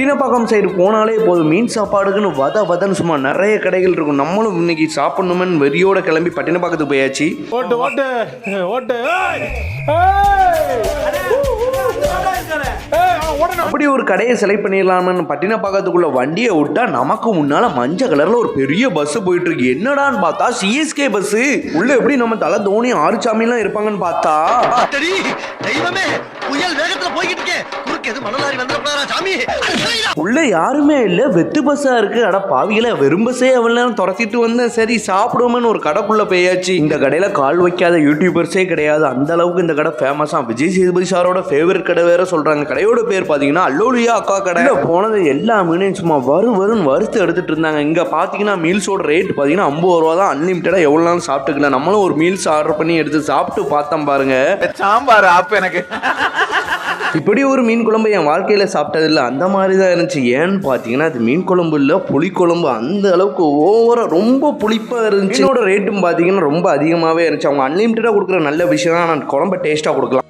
Pattinapakkam side போனாலே போதும். மீன் சாப்பாடுக்குன்னு வத வதன்னு சும்மா நிறைய கடைகள் இருக்கும். நம்மளும் இன்னைக்கு சாப்பிடணுமேன்னு வெறியோட கிளம்பி பட்டினப்பாக்கத்துக்கு போயாச்சு. ஓட்டு ஓட்டு ஓட்டு ஏய்! ஏய், அவன் ஓடணும். அப்படி ஒரு கடையை செலக்ட் பண்ணிடலாம்னு பட்டினப்பாக்கத்துக்குள்ள வண்டியை விட்டா நமக்கு முன்னால மஞ்சள் கலர்ல ஒரு பெரிய பஸ் போயிட்டு இருக்கு. என்னடான்னு பார்த்தா சிஎஸ்கே பஸ் உள்ள எப்படி நம்ம தலை தோனி ஆறுசாமிலாம் இருப்பாங்கன்னு பார்த்தா? புயல் வேகத்துல போய்கிட்டு இருக்கே. குறுக்கு எது மணலாரி வந்துடக்கூடாதா சாமி. உள்ள யாருமே இல்ல. வெத்து பஸ்ஸா இருக்கு. அட பாவிகள வெறும் பஸ்ஸே அவ்வளவு நேரம் துரத்திட்டு வந்தேன் சரி சாப்பிடுவோம்னு ஒரு கடைக்குள்ள போயாச்சு. இந்த கடையில கால் வைக்காத யூடியூபர்ஸே கிடையாது. அந்த அளவுக்கு இந்த கடை ஃபேமஸா விஜய் சேதுபதி சாரோட ஃபேவரட் கடை வேற சொல்றாங்க. கடையோட பேர் பாத்தீங்கன்னா அல்லோலியா அக்கா கடை. போனது எல்லா மீனையும் சும்மா வரும் வரும் வறுத்து எடுத்துட்டு இருந்தாங்க. இங்க பாத்தீங்கன்னா மீல்ஸோட ரேட் பாத்தீங்கன்னா ஐம்பது ரூபா தான் அன்லிமிட்டடா எவ்வளவு நாளும் சாப்பிட்டுக்கலாம் நம்மளும் ஒரு மீல்ஸ் ஆர்டர் பண்ணி எடுத்து சாப்பிட்டு பார்த்தோம் பாருங்க. சாம்பார் ஆப்பு எனக்கு. இப்படி ஒரு மீன் குழம்பு என் வாழ்க்கையில் சாப்பிட்டதில்ல. அந்த மாதிரி தான் இருந்துச்சு. ஏன்னு பார்த்தீங்கன்னா அது மீன் குழம்பு இல்லை புளிக்குழம்பு அந்த அளவுக்கு ஓவராக ரொம்ப புளிப்பாக இருந்துச்சு. ரேட்டும் பார்த்தீங்கன்னா ரொம்ப அதிகமாகவே இருந்துச்சு. அவங்க அன்லிமிட்டடாக கொடுக்குற நல்ல விஷயம் தான் நான் குழம்பு டேஸ்ட்டாக கொடுக்கலாம்.